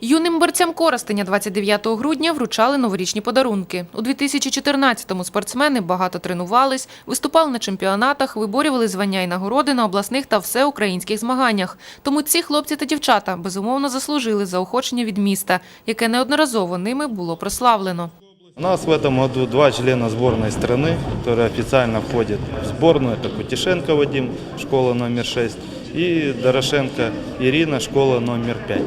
Юним борцям Коростеня 29 грудня вручали новорічні подарунки. У 2014-му спортсмени багато тренувались, виступали на чемпіонатах, виборювали звання і нагороди на обласних та всеукраїнських змаганнях. Тому ці хлопці та дівчата безумовно заслужили заохочення від міста, яке неодноразово ними було прославлено. У нас в этом году два члена сборной страны, которые официально входят в сборную. Это Кутишенко Вадим, школа номер 6, и Дорошенко Ирина, школа номер 5.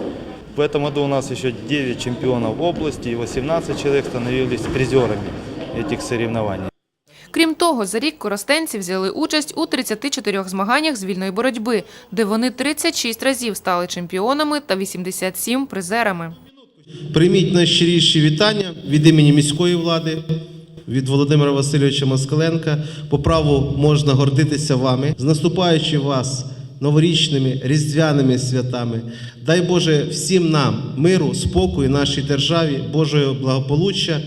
В этом году у нас еще 9 чемпионов области и 18 человек становились призерами этих соревнований. Крім того, за рік коростенці взяли участь у 34 змаганнях з вільної боротьби, де вони 36 разів стали чемпіонами та 87 призерами. Прийміть найщиріші вітання від імені міської влади, від Володимира Васильовича Москаленка. По праву можна гордитися вами, з наступаючи вас новорічними різдвяними святами. Дай Боже всім нам миру, спокою, нашій державі, Божого благополуччя,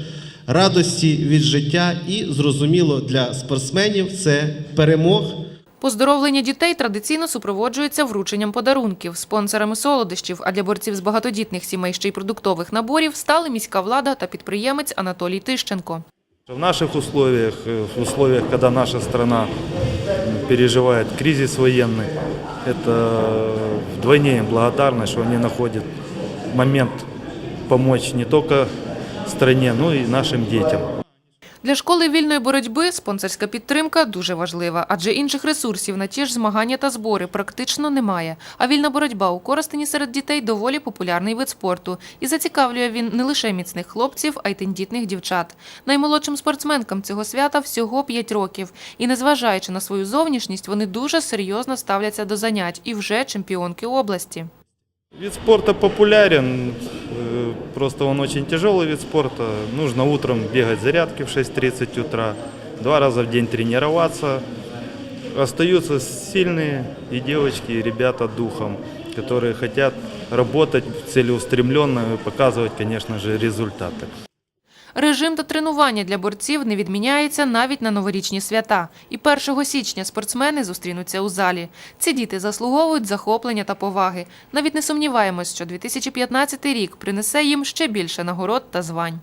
радості від життя і, зрозуміло, для спортсменів це перемог. Поздоровлення дітей традиційно супроводжується врученням подарунків. Спонсорами солодощів, а для борців з багатодітних сімей ще й продуктових наборів стали міська влада та підприємець Анатолій Тищенко. В наших условиях, в условиях, когда наша страна м, переживает кризис военный, это вдвойне им благодарность, что они находят момент помочь не только стране, но и нашим детям. Для школи вільної боротьби спонсорська підтримка дуже важлива, адже інших ресурсів на ті ж змагання та збори практично немає. А вільна боротьба у Коростені серед дітей доволі популярний вид спорту. І зацікавлює він не лише міцних хлопців, а й тендітних дівчат. Наймолодшим спортсменкам цього свята всього 5 років. І незважаючи на свою зовнішність, вони дуже серйозно ставляться до занять і вже чемпіонки області. Вид спорта популярен, просто он очень тяжелый вид спорта. Нужно утром бегать зарядки в 6.30 утра, два раза в день тренироваться. Остаются сильные и девочки, и ребята духом, которые хотят работать целеустремленно и показывать, конечно же, результаты. Режим та тренування для борців не відміняється навіть на новорічні свята. І 1 січня спортсмени зустрінуться у залі. Ці діти заслуговують захоплення та поваги. Навіть не сумніваємось, що 2015 рік принесе їм ще більше нагород та звань.